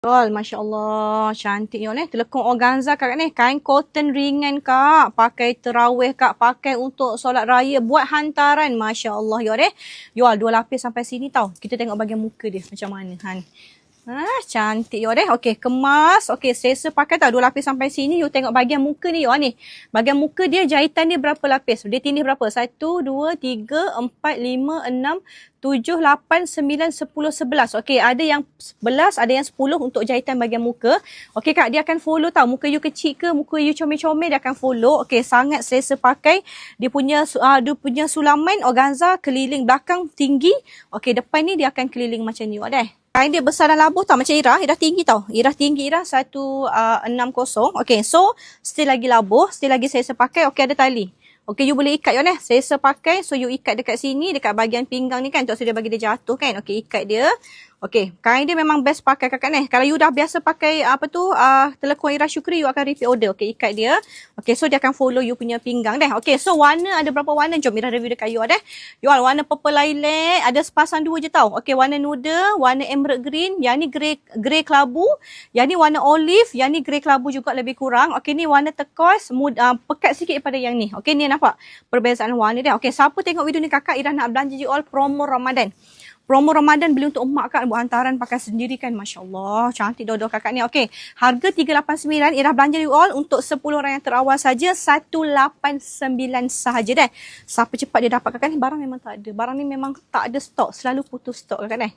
Betul, Masya Allah. Cantik you ni. Telekung organza kak ni. Kain cotton ringan kak. Pakai terawih kak. Pakai untuk solat raya. Buat hantaran. Masya Allah you ni. Jual dua lapis sampai sini tau. Kita tengok bagian muka dia macam mana. Han. Ha, cantik you ni. Okey, kemas. Okey, selesa pakai tau. Dua lapis sampai sini. You tengok bagian muka ni you ni. Bagian muka dia jahitan dia berapa lapis? Dia tindih berapa? Satu, dua, tiga, empat, lima, enam, tujuh, lapan, sembilan, sepuluh, sebelas. Okey, ada yang sebelas, ada yang sepuluh untuk jahitan bahagian muka. Okey kak, dia akan follow tau. Muka you kecil ke, muka you comel-comel, dia akan follow. Okey, sangat selesa pakai. Dia punya uh, dia punya sulaman organza keliling belakang tinggi. Okey, depan ni dia akan keliling macam ni. Ada Kain dia besar dan labuh tau. Macam Irah. Irah tinggi tau. Irah tinggi Irah 160. Uh, okay. So, still lagi labuh. Still lagi saya sepakai. Okay, ada tali. Okay, you boleh ikat you. Saya sepakai. So, you ikat dekat sini. Dekat bahagian pinggang ni kan. Untuk dia bagi dia jatuh kan. Okay, ikat dia. Okey, kain dia memang best pakai kakak ni. Kalau you dah biasa pakai apa tu, uh, telekung Ira Syukri, you akan repeat order. Okey, ikat dia. Okey, so dia akan follow you punya pinggang deh. Okey, so warna ada berapa warna? Jom Ira review dekat you deh. You all warna purple lilac, ada sepasang dua je tau. Okey, warna nude, warna emerald green, yang ni grey grey kelabu, yang ni warna olive, yang ni grey kelabu juga lebih kurang. Okey, ni warna turquoise, mood, uh, pekat sikit daripada yang ni. Okey, ni nampak perbezaan warna dia. Okey, siapa tengok video ni kakak Ira nak belanja you all promo Ramadan promo Ramadan beli untuk emak kak buat hantaran pakai sendiri kan. Masya Allah. Cantik dodo kakak ni. Okey. Harga 389. Ira belanja you all untuk 10 orang yang terawal saja. 189 sahaja deh. Siapa cepat dia dapat kakak ni. Barang memang tak ada. Barang ni memang tak ada stok. Selalu putus stok kakak ni.